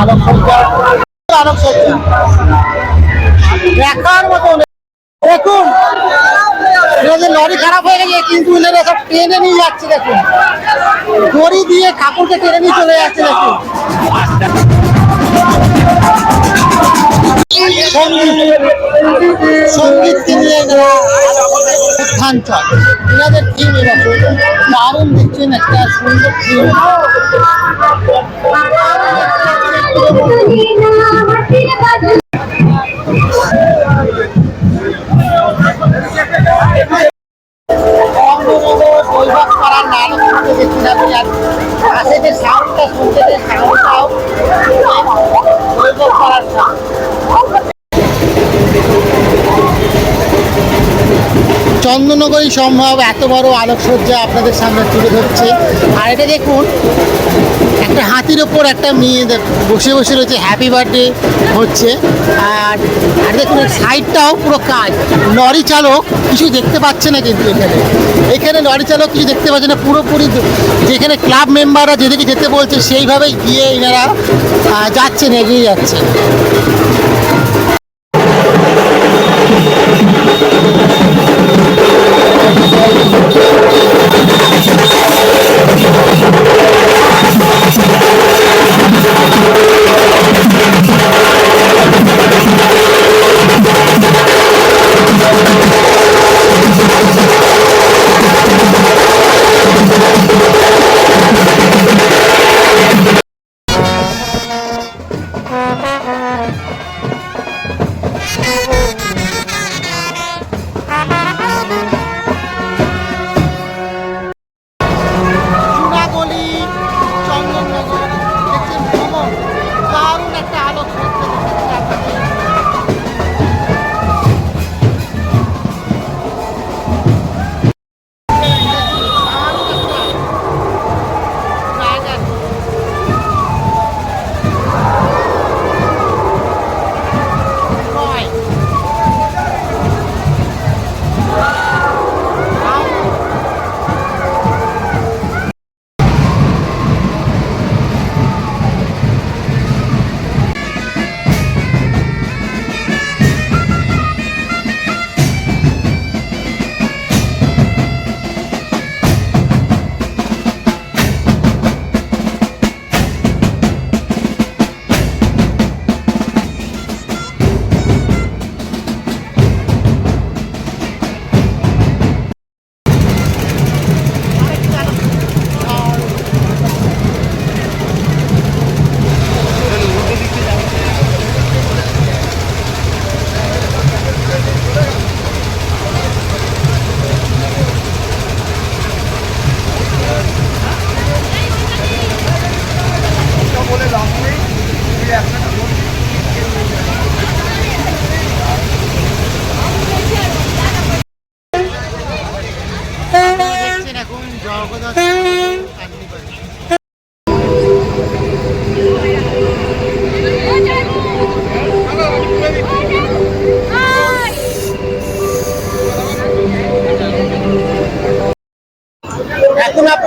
আলোকসজ্জা আলোকসজ্জা দেখার মতো দেখুন, এনাদের লরি খারাপ হয়ে গেছে, কিন্তু এনারা সব ট্রেনে নিয়ে যাচ্ছে, দেখুন। দড়ি দিয়ে ঠাকুরকে টেনে নিয়ে চলে যাচ্ছে, দেখুন। সংগীত সঙ্গীতকে নিয়ে এনারা উত্থাঞ্চল এনাদের থিম এবছর দারুণ দেখছেন, একটা সুন্দর চন্দননগরই সম্ভব এত বড় আলোকসজ্জা আপনাদের সামনে তুলে ধরছে। আর এটা দেখুন একটা হাতির ওপর একটা মেয়ে বসে বসে রয়েছে হ্যাপি বার্থডে হচ্ছে। আর আর দেখুন সাইডটাও পুরো কাজ লরি চালক কিছু দেখতে পাচ্ছে না কিন্তু এখানে। এখানে লরি চালক কিছু দেখতে পাচ্ছে না, পুরোপুরি যেখানে ক্লাব মেম্বাররা যেদিকে যেতে বলছে, সেইভাবেই গিয়ে এনারা যাচ্ছে এগিয়ে যাচ্ছেন।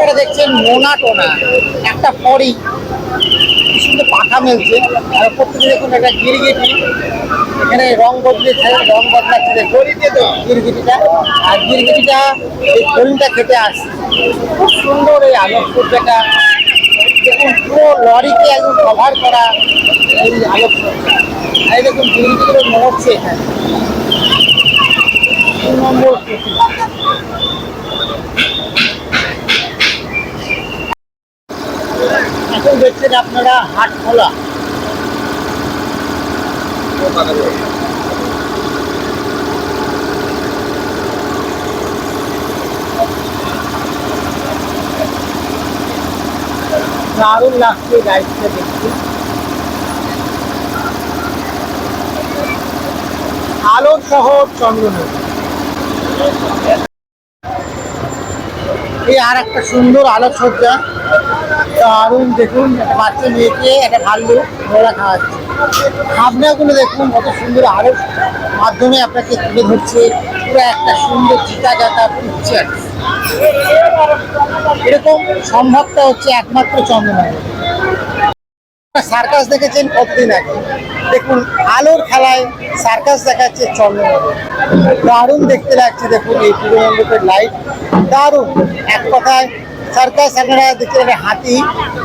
আপনারা দেখছেন মোনা টোনা একটা পরি। সুন্দর পাখা মেলছে। আর থেকে দেখুন একটা গিরগিটি। এখানে রং বদলেছে রং বদলাচ্ছে। দেখুন গিরগিটিটা। আর গিরগিটিটা এই হরিণটা খেতে আসছে। খুব সুন্দর এই আলোকসজ্জাটা। দেখুন পুরো লরিকে একদম কভার করা এই আলোকসজ্জা। আর দেখুন গিরগিটিগুলো মরছে এখানে। তিন নম্বর এখন দেখছেন আপনারা হাট খোলা। দারুণ লাগছে গাড়িটা দেখছি আলোর শহর চন্দ্রনগর। এই আর একটা সুন্দর আলোকসজ্জা। দারুণ, দেখুন একটা বাচ্চা মেয়েকে একটা ভাল্লু ঘোড়া খাওয়াচ্ছে। ভাবনাগুলো দেখুন, কত সুন্দর আরও মাধ্যমে আপনাকে তুলে ধরছে। পুরো একটা সুন্দর চিতা জাতা পিকচার এরকম সম্ভবটা হচ্ছে একমাত্র চন্দ্রনগর। সার্কাস দেখেছেন কতদিন আগে দেখুন, আলোর খেলায় সার্কাস দেখাচ্ছে চন্দ্রনগর দারুণ দেখতে লাগছে, দেখুন, এই পুরোমণ্ডপের লাইট দারুণ। এক কথায়, সার্কাস আপনারা দেখতে পাবেন, হাতি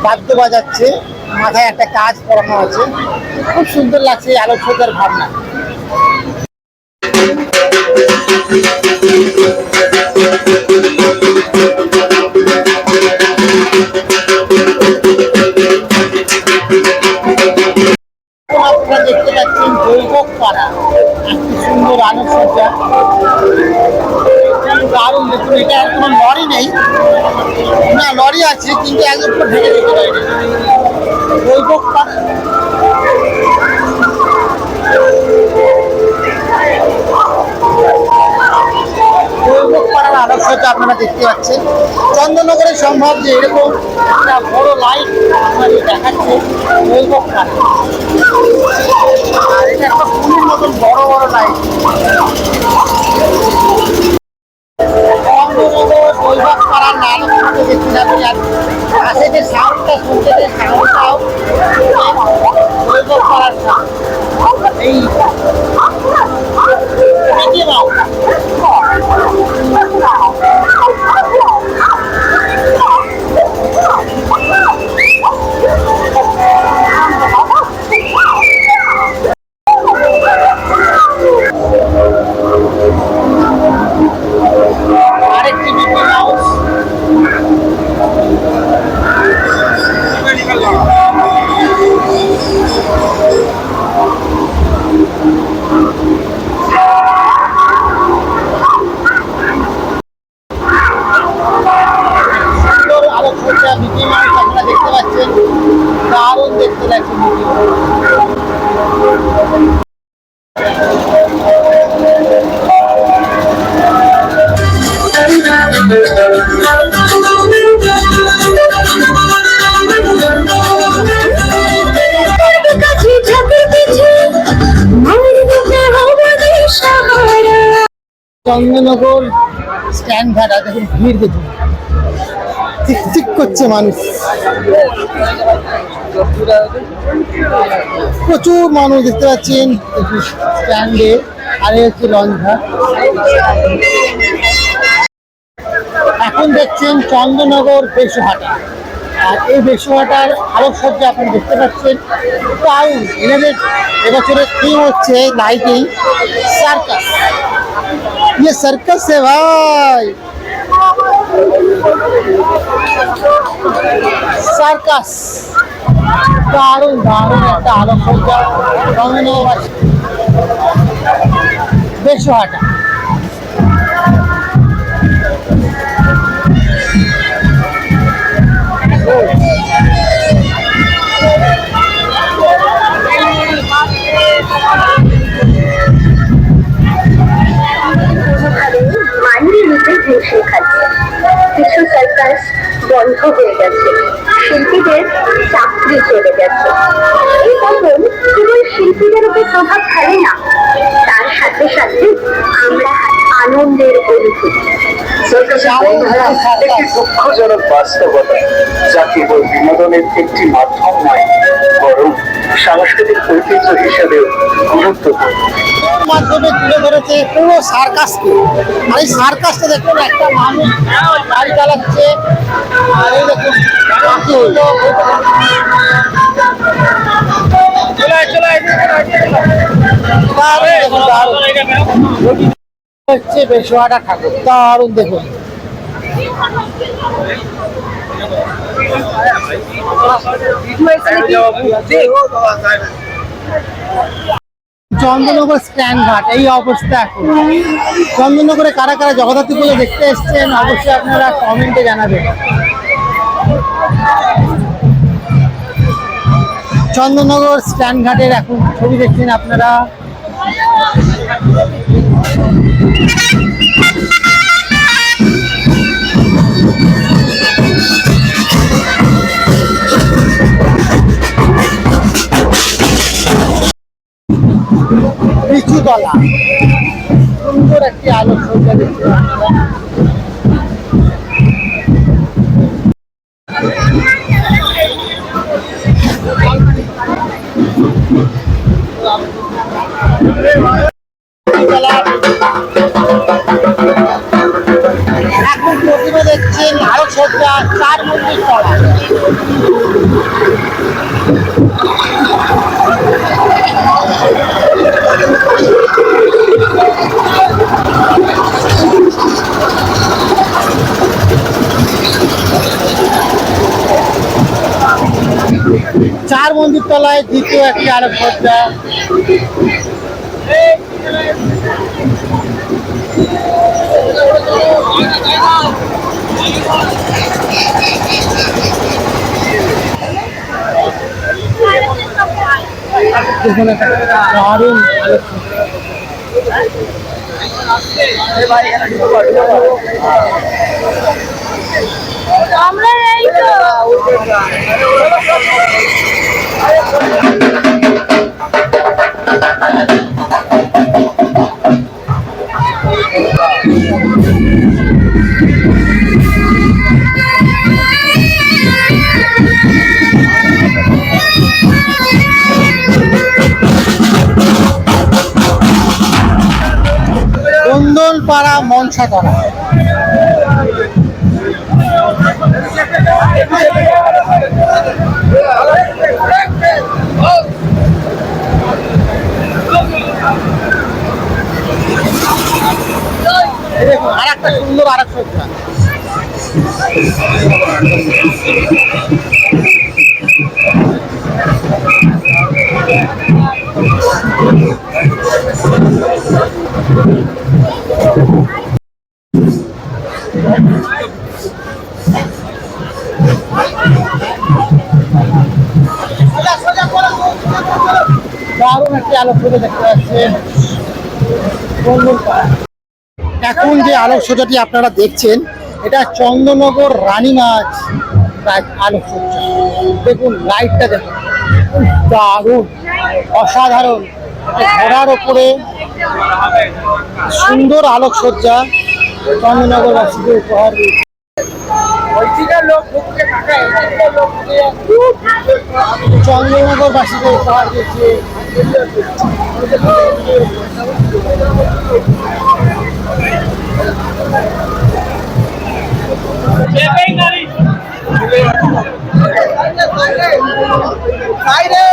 বাদ্য বাজাচ্ছে, মাথায় একটা কাজ পরানো আছে। খুব সুন্দর লাগছে এই আলোকসজ্জার ভাবনা। সুন্দর আলোকসজ্জা দারুণ দেখুন এটা আর কোনো লরি নেই। না, লরি আছে, কিন্তু পুরো ঢেকে দিতে পারি বৈভব আলোকসজ্জা আপনারা দেখতে পাচ্ছেন। চন্দননগরে সম্ভব যে এরকম একটা বড় লাইট আপনাদের দেখাচ্ছে আর এটা একটা ফুলের মতন বড় বড় লাইট চন্দ্রনগর নাম যে। এই। চন্দ্রনগর স্ট্যান্ড ভাড়া, দেখুন ভিড় দেখুন। চিকচিক করছে মানুষ। প্রচুর মানুষ দেখতে পাচ্ছেন স্ট্যান্ডে, আর হচ্ছে লঞ্চ ঘাট। এখন দেখছেন চন্দ্রনগর বেশহাটা আর এই বেশহাটার আলোকসজ্জা আপনি দেখতে পাচ্ছেন। দারুণ এনাদের এবছরের থিম হচ্ছে লাইটিং সার্কাস ये सर्कस है भाई সার্কাস দারুণ দারুণ একটা আলোকসজ্জা রঙিনবাসী বেশহাটা মাইনের রূপে ভেসে খাচ্ছে কিছু সার্কাস বন্ধ হয়ে গেছে। শিল্পীদের চাকরি চলে গেছে। এই পতন কেবল শিল্পীদের উপর প্রভাব ফেলে না, তার সাথে সাথে আমরা আনন্দের অনুভূতি। একটি দুঃখজনক বাস্তবতা যা কেবল বিনোদনের একটি মাধ্যম নয় বরং সাংস্কৃতিক ঐতিহ্য হিসেবেও গুরুত্বপূর্ণ। মাধ্যমে তুলে ধরেছে পুরো সার্কাসকে। আর এই সার্কাসটা দেখুন একটা মানুষ গাড়ি চালাচ্ছে আর এই দেখুন দেখুন দারুণ। হচ্ছে বেশোয়াটা ঠাকুর দেখুন। চন্দননগর স্ট্যান্ড ঘাট, এই অবস্থা এখন। কারা কারা জগদ্ধাত্রী পুজো দেখতে এসছেন, অবশ্যই আপনারা কমেন্টে জানাবেন। চন্দননগর স্ট্যান্ড ঘাটের এখন ছবি দেখছেন আপনারা। লিচুতলা সুন্দর একটি আলোকসজ্জা দেখতে চার মন্দির তলায় দ্বিতীয় একটি আলোক সজ্জা দেখুন একটা দারুণ আমরা এই তো। দেখুন আর একটা সুন্দর আর এক সজ্জা দারুণ একটি আলোক সজ্জা দেখতে পাচ্ছেন। এখন যে আলোকসজ্জাটি আপনারা দেখছেন, এটা চন্দ্রনগর রানীমাজ রাত- আলোকসজ্জা। দেখুন, লাইটটা দেখুন। দারুণ, অসাধারণ। ঘোড়ার ওপরে সুন্দর আলোকসজ্জা চন্দ্রনগরবাসীকে উপহার চন্দ্রনগরবাসীকে উপহার দিয়েছে। এটা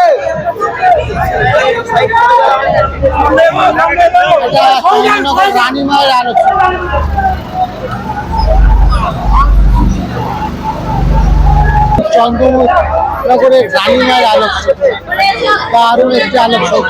চন্দ্রনগর রানীমায়ের আলোচনা। চন্দ্রনগরের রানীমায়ের আলোচনা দারুণ একটি চারিদিকে।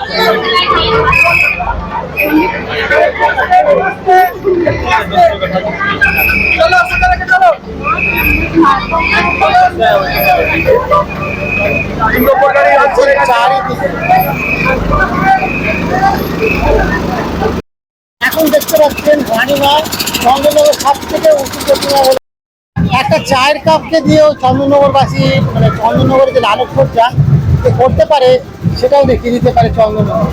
এখন দেখতে পাচ্ছেন রানীমা চন্দ্রনগর সব থেকে উঁচু প্রতিমা একটা চায়ের কাপকে দিয়েও চন্দ্রনগরবাসী মানে চন্দ্রনগরের যে আলোকসজ্জা করতে পারে, সেটাও দেখিয়ে দিতে পারে চন্দ্রনগর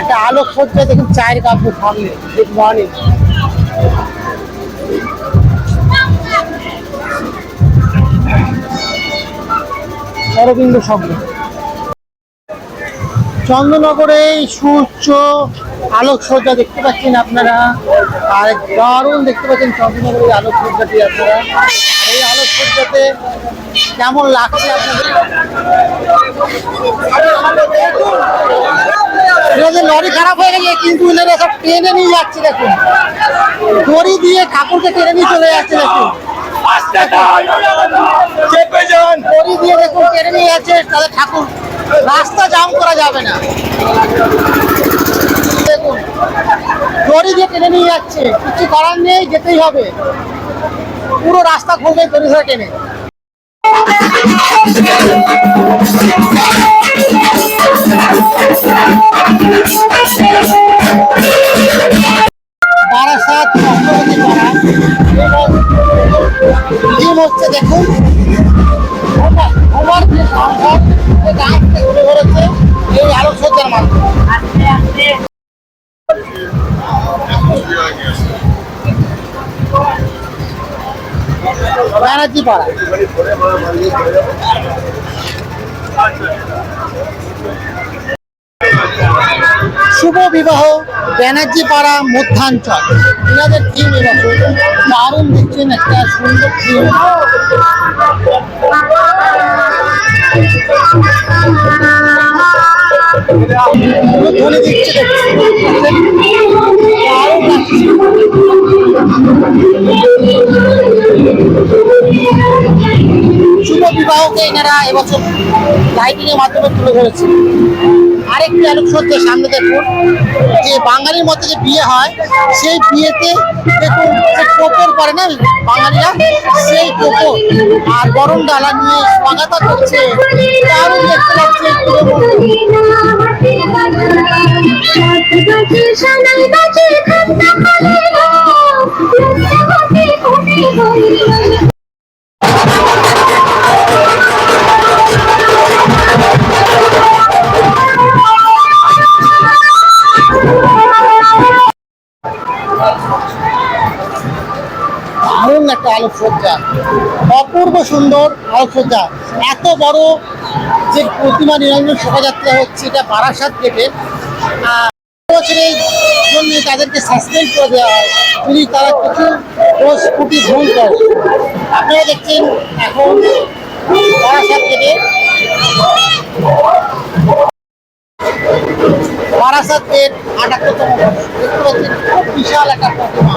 একটা আলোকসজ্জা দেখুন চায়ের কাপের সামনে গুড মর্নিং অরবিন্দ শব্দ চন্দ্রনগরে সুউচ্চ আলোকসজ্জা দেখতে পাচ্ছেন আপনারা। আর দারুণ দেখতে পাচ্ছেন চন্দ্রনগরের আলোকসজ্জাটি আপনারা। এই আলোকসজ্জাতে কেমন লাগছে আপনাদের? লরি খারাপ হয়ে গেছে, কিন্তু এনারা সব টেনে নিয়ে যাচ্ছে, দেখুন। দড়ি দিয়ে ঠাকুরকে টেনে নিয়ে চলে যাচ্ছে, দেখুন। দড়ি দিয়ে দেখুন টেনে নিয়ে যাচ্ছে তাদের ঠাকুর, রাস্তা জাম করা যাবে না। দড়ি দিয়ে টেনে নিয়ে যাচ্ছে। কিছু করার নেই, যেতেই হবে। পুরো রাস্তা খুলবে ধরে টেনে দেখুন ব্যানার্জি পাড়া। শুভ বিবাহ ব্যানার্জি পাড়া মধ্যাঞ্চল। এনাদের দারুণ দেখছেন একটা সুন্দর দিচ্ছে। শুভ বিবাহকে এনারা এবছর লাইটিং এর মাধ্যমে তুলে ধরেছে। আরেকটি আলোকসজ্জা সামনে দেখুন, যে বাঙালির মধ্যে যে বিয়ে হয়, সেই বিয়েতে দেখুন কোপর করে না বাঙালিরা, সেই কোপর আর গরম ডালা নিয়ে স্বাগত করছে দারুণ দেখতে লাগছে পুরো মণ্ডপ। দারুণ সুন্দর আলোকসজ্জা এত বড় যে প্রতিমা নিরঞ্জন শোভাযাত্রা হচ্ছে এটা বারাসাত থেকে বছরের জন্য তাদেরকে সাসপেন্ড করে দেওয়া হয়। যদি তারা কিছু দোষ ত্রুটি ভুল করে আপনারা দেখছেন এখন বারাসাত থেকে বারাসাতের আটাত্তরতম। দেখতে খুব বিশাল একটা প্রতিমা।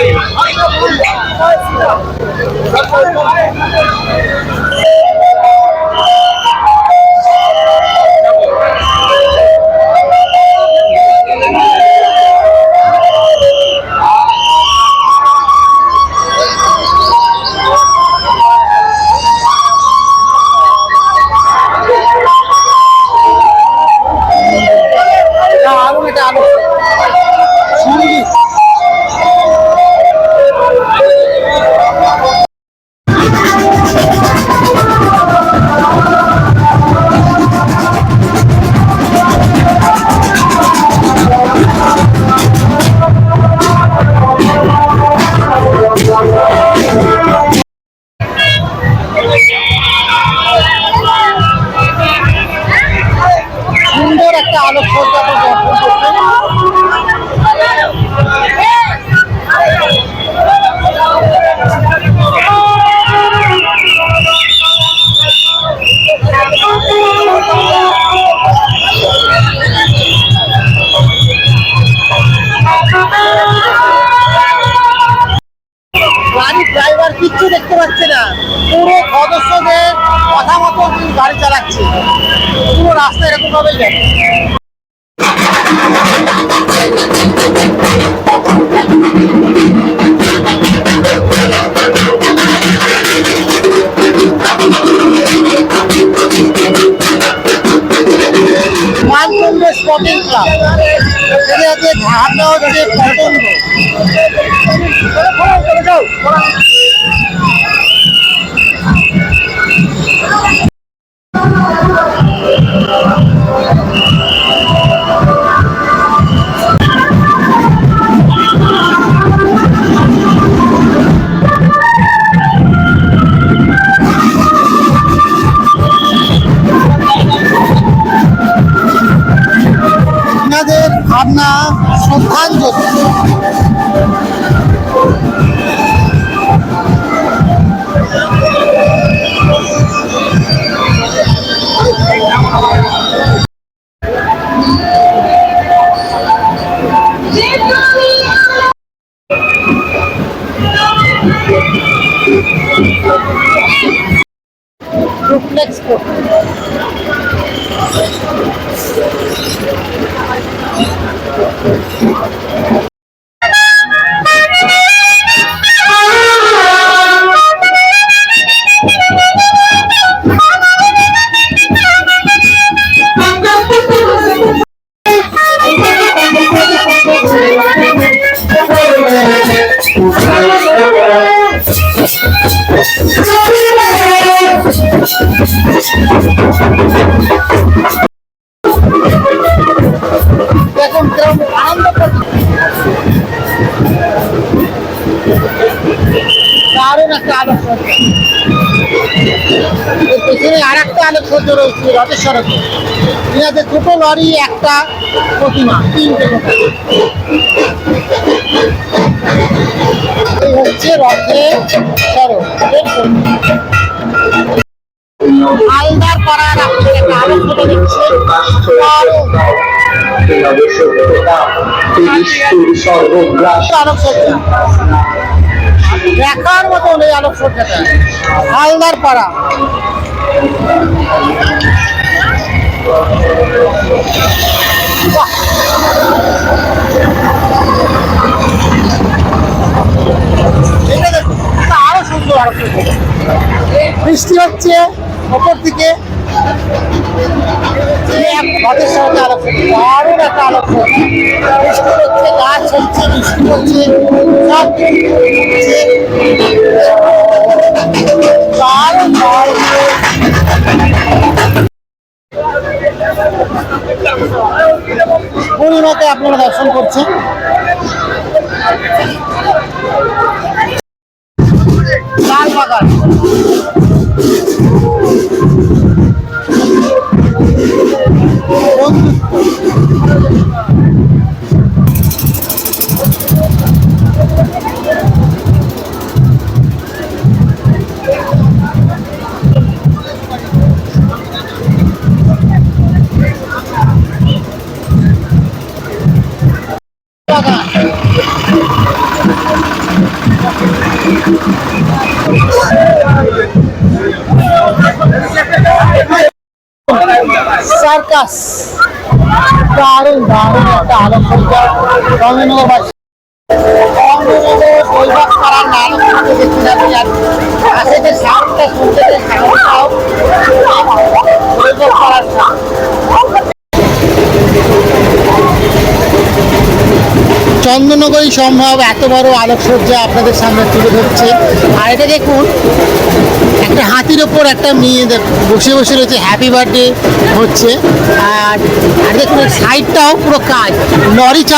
诶好 পুরো রাস্তা এরকম ভাবেই যাবে মানকুণ্ড স্পটিং ক্লাব এটা হচ্ছে ভাবনা শ্রদ্ধাঞ্জলি সড়কে। দুটো লরি, একটা প্রতিমা, তিনটে হচ্ছে রথের সড়ক আলদার করার আপনি একটা দেখছেন দারুণ আলোকসজ্জা দেখার মতন এই আলোকসজ্জাটা হালদার পাড়া। দেখুন, এটা আরও সুন্দর বৃষ্টি হচ্ছে ওপর দারুণ একটা বৃষ্টি হচ্ছে গাছ হচ্ছে বৃষ্টি হচ্ছে। পূর্ণিমাকে আপনারা দর্শন করছেন। লাল বাগান। সার্কাস দারুণ দারুণ একটা আলোকসজ্জা রবীন্দ্রবাসী রবীন্দ্রনগর বৈবাস পাড়ার আলোকসজ্জা দেখতে যাচ্ছি আর পাশে যে সাউন্ডটা শুনতে যে সাউন্ডটাও বৈবাস পাড়ার চন্দননগরী সম্ভব, এত বড় আলোকসজ্জা আপনাদের সামনে তুলে ধরছে। আর এটা দেখুন একটা হাতির ওপর একটা মেয়ে বসে বসে রয়েছে হ্যাপি বার্থডে হচ্ছে। আর আর দেখুন সাইডটাও পুরো কাজ। লরি চালু